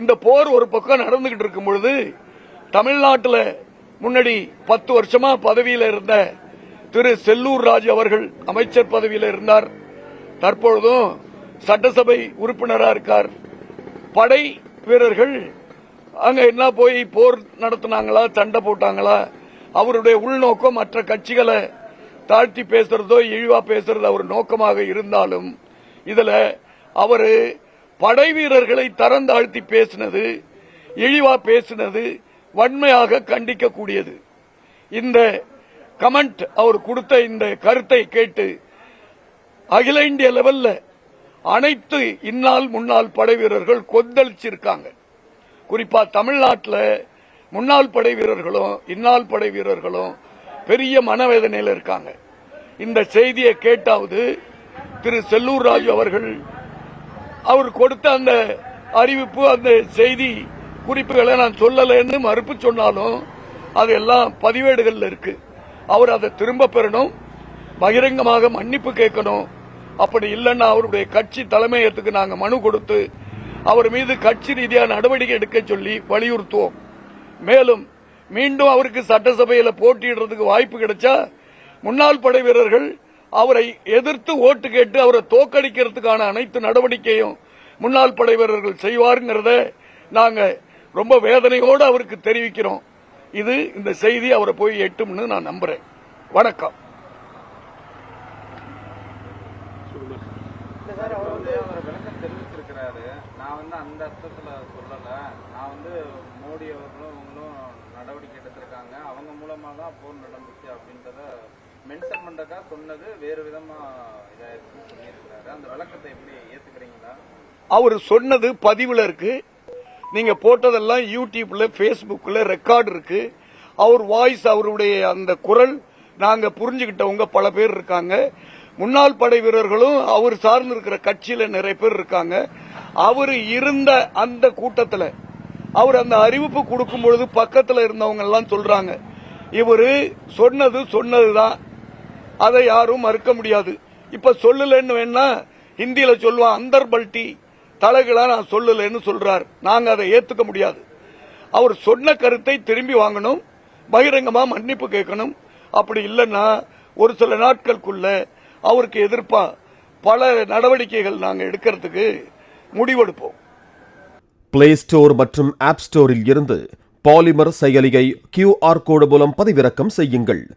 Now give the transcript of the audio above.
இந்த போர் ஒரு பக்கம் நடந்துகிட்டு இருக்கும் பொழுது தமிழ்நாட்டில் முன்னாடி பத்து வருஷமா பதவியில் இருந்த திரு செல்லூர் ராஜ் அவர்கள் அமைச்சர் பதவியில் இருந்தார். தற்பொழுதும் சட்டசபை உறுப்பினராக இருக்கார். படை வீரர்கள் அங்க என்ன போய் போர் நடத்தினாங்களா சண்டை போட்டாங்களா அவருடைய உள்நோக்கம் மற்ற கட்சிகளை தாழ்த்தி பேசுறதோ இழிவா பேசுறது அவர் நோக்கமாக இருந்தாலும் இதுல அவரு படை வீரர்களை தரந்தாழ்த்தி பேசினது இழிவா பேசினது வன்மையாக கண்டிக்கக்கூடியது. இந்த கமெண்ட் அவர் கொடுத்த இந்த கருத்தை கேட்டு அகில இந்திய லெவல்ல அனைத்து இந்நாள் முன்னாள் படை வீரர்கள் கொந்தளிச்சிருக்காங்க. குறிப்பா தமிழ்நாட்டில் முன்னாள் படை வீரர்களும் இந்நாள் படை வீரர்களும் பெரிய மனவேதனையில் இருக்காங்க. இந்த செய்தியை கேட்டாவது திரு செல்லூர் ராஜு அவர்கள் அவர் கொடுத்த அந்த அறிவிப்பு அந்த செய்தி குறிப்புகளை நான் சொல்லலைன்னு மறுப்பு சொன்னாலும் அதெல்லாம் பதிவேடுகளில் இருக்கு. அவர் அதை திரும்ப பெறணும் பகிரங்கமாக மன்னிப்பு கேட்கணும். அப்படி இல்லைன்னா அவருடைய கட்சி தலைமையத்துக்கு நாங்கள் மனு கொடுத்து அவர் மீது கட்சி ரீதியாக நடவடிக்கை எடுக்க சொல்லி வலியுறுத்துவோம். மேலும் மீண்டும் அவருக்கு சட்டசபையில் போட்டியிடுறதுக்கு வாய்ப்பு கிடைச்சா முன்னாள் படை வீரர்கள் அவரை எதிர்த்து ஓட்டு கேட்டு அவரை தோக்கடிக்கிறதுக்கான அனைத்து நடவடிக்கையும் முன்னாள் படை வீரர்கள் செய்வாருங்கிறத நாங்க ரொம்ப வேதனையோடு அவருக்கு தெரிவிக்கிறோம். இது இந்த செய்தி அவரை போய் எட்டும்னு நான் நம்புறேன். வணக்கம். நான் வந்து அந்த அர்த்தத்துல சொல்லல. நான் வந்து மோடி அவர்களும் இவங்களும் நடவடிக்கை எடுத்திருக்காங்க. அவங்க மூலமா தான் போர் நடந்துச்சு அப்படின்றத மென்ஷன் பண்றதா சொன்னது வேறு விதமா இதாயிருக்குன்னு அந்த விளக்கத்தை எப்படி ஏத்துக்கிறீங்களா? அவர் சொன்னது பதிவுல இருக்கு. நீங்க போட்டதெல்லாம் யூடியூப்ல பேஸ்புக்ல ரெக்கார்டு இருக்கு. அவர் வாய்ஸ் அவருடைய அந்த குரல் நாங்க புரிஞ்சுக்கிட்டவங்க பல பேர் இருக்காங்க. முன்னாள் படை வீரர்களும் அவர் சார்ந்து இருக்கிற கட்சியில நிறைய பேர் இருக்காங்க. அவர் இருந்த அந்த கூட்டத்தில் அவர் அந்த அறிவிப்பு கொடுக்கும் பொழுது பக்கத்தில் இருந்தவங்க எல்லாம் சொல்றாங்க. இவர் சொன்னது சொன்னதுதான். அதை யாரும் மறுக்க முடியாது. இப்ப சொல்லலன்னு வேணா ஹிந்தியில சொல்லுவான் அந்தர் பல்டி தலைகளா நான் சொல்லலன்னு சொல்றார். நாங்க அதை ஏத்துக்க முடியாது. அவர் சொன்ன கருத்தை திரும்பி வாங்கணும். பகிரங்கமா மன்னிப்பு கேட்கணும். அப்படி இல்லைன்னா ஒரு சில நாட்களுக்குள்ள அவருக்கு எதிர்ப்பா பல நடவடிக்கைகள் நாங்கள் எடுக்கிறதுக்கு முடிவெடுப்போம். பிளே ஸ்டோர் மற்றும் ஆப் ஸ்டோரில் இருந்து பாலிமர் செயலியை கியூஆர் கோடு மூலம் பதிவிறக்கம் செய்யுங்கள்.